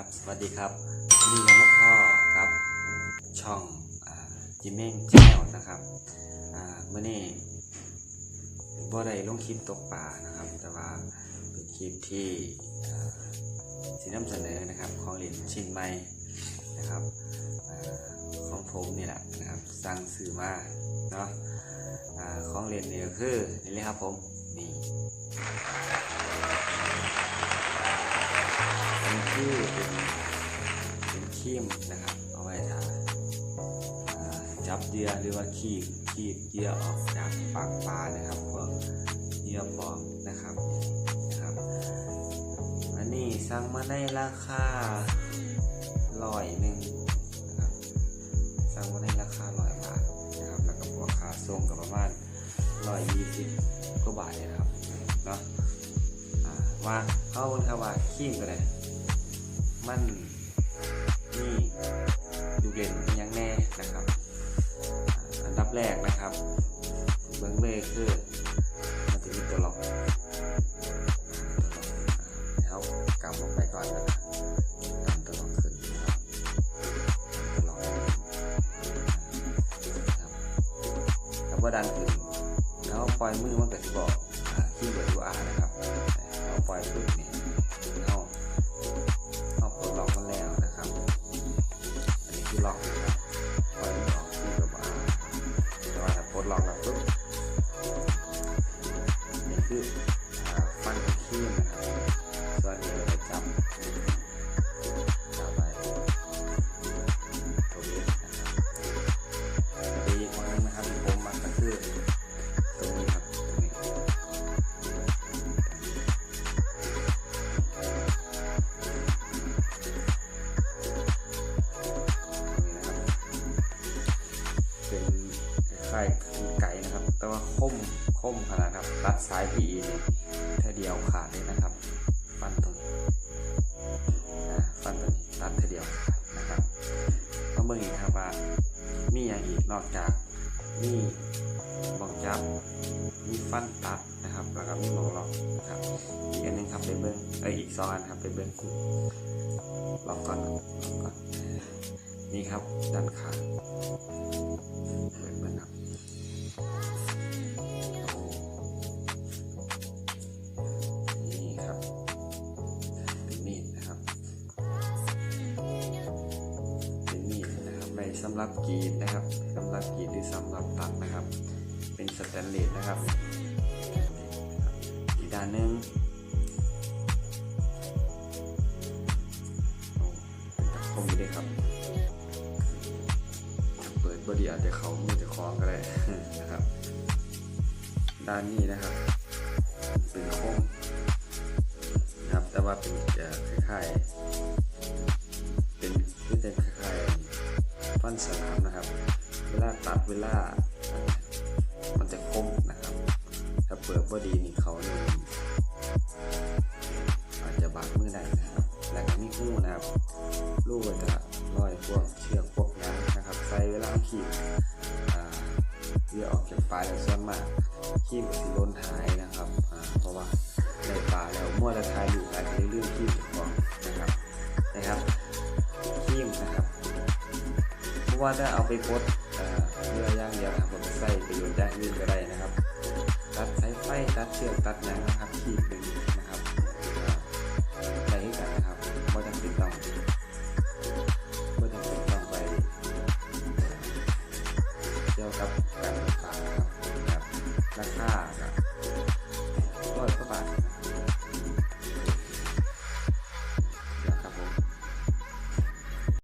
ครับ สวัสดีครับวันนี่กับพ่อครับ ช่องจิมเม้งแชนนะครับเมื่อนี้บ่ได้ลงคลิปตกปลานะครับ แต่ว่าเป็นคลิปที่อ่าสีนำเสนอนะครับ ของเหรียญชิ้นใหม่นะครับอของผมนี่แหละนะครับสั่งซื้อมาเนาะอ่าของเหรียญนี่ก็คือนี่เลยครับผมนี่ ที่เป็นครีมนะครับ เอาไว้ทาอ่าจับเหยื่อหรือว่าคีบคีบเหยื่อออกจากปากปลานะครับพวกเหยื่อปลอมนะครับนะครับ อันนี้สั่งมาในราคาร้อยหนึ่งนะครับสั่งมาในราคาร้อยบาทนะครับแล้วก็ราคาส่งกับประมาณร้อยยี่สิบกว่าบาทนะครับเนาะว่าเข้าครับว่าขีมกันเลย มันนี่ดูเด่นยังแน่นะครับอันดับแรกนะครับเบื้องเลยคือมันจะมีตัวล็อกตัวล็อกแล้วกำลงไปก่อนนะครับกำตัวล็อกขึ้นนะครับตัวล็อกนะครับแล้วก็ดันขึ้นแล้วปล่อยมือมันก็จะบอกอ่าขี้เบิร์ดูอานะครับ แต่ว่าคมคมขนาดครับตัดสาย PE เนี่ยแค่เดียวขาดเลยนะครับ ฟันตรงนี้อ่าฟันตรงนี้ตัดแค่เดียวขาดนะครับมาเบิ่งอีกครับว่ามีอย่างอีกนอกจากมีบอกจับมีฟันตัดนะครับแล้วก็มีหมวกล็อกนะครับอีกอันนึงครับไปเบิ้งเอ้ยอีกสองอันครับไปเบิ้งล็อกก่อนล็อกก่อนนี่ครับด้านข้างเปิดมันครับ สำหรับกรีดนะครับสำหรับกรีดหรือสำหรับตัดนะครับ เป็นสแตนเลสนะครับอีกด้านหนึ่งเป็นตะคมอยู่ด้วยครับเปิดบอดีอาจจะเขามือจะคล้องก็ได้นะครับ ด้านนี้นะครับ เป็นค้งนะครับ แต่ว่าเป็นคล้ายๆ ฟันสนามนะครับ เวลาตัดเวลา มันจะคมนะครับ ถ้าเปิดบอดีนี่เขานี่อาจจะบาดมือได้นะครับ และก็มีหูนะครับลูกก็จะร้อยพวกเชือกพวกยางนนะครับใส่เวลาขีดอ่าเยื่อออกจากปลายแล้วส่วนมากขีดสิล้นหายนะครับเพราะว่าในปลาแล้วมั่วละทายอยู่หลายเรื่อยขีด ว่าถ้าเอาไปโพสเยื่อย่างเดียวนะครับผมใส่ประโยชน์อย่างอื่นก็ได้นะครับ ตัดสายไฟตัดเชือกตัดหนังนะครับที่หนึ่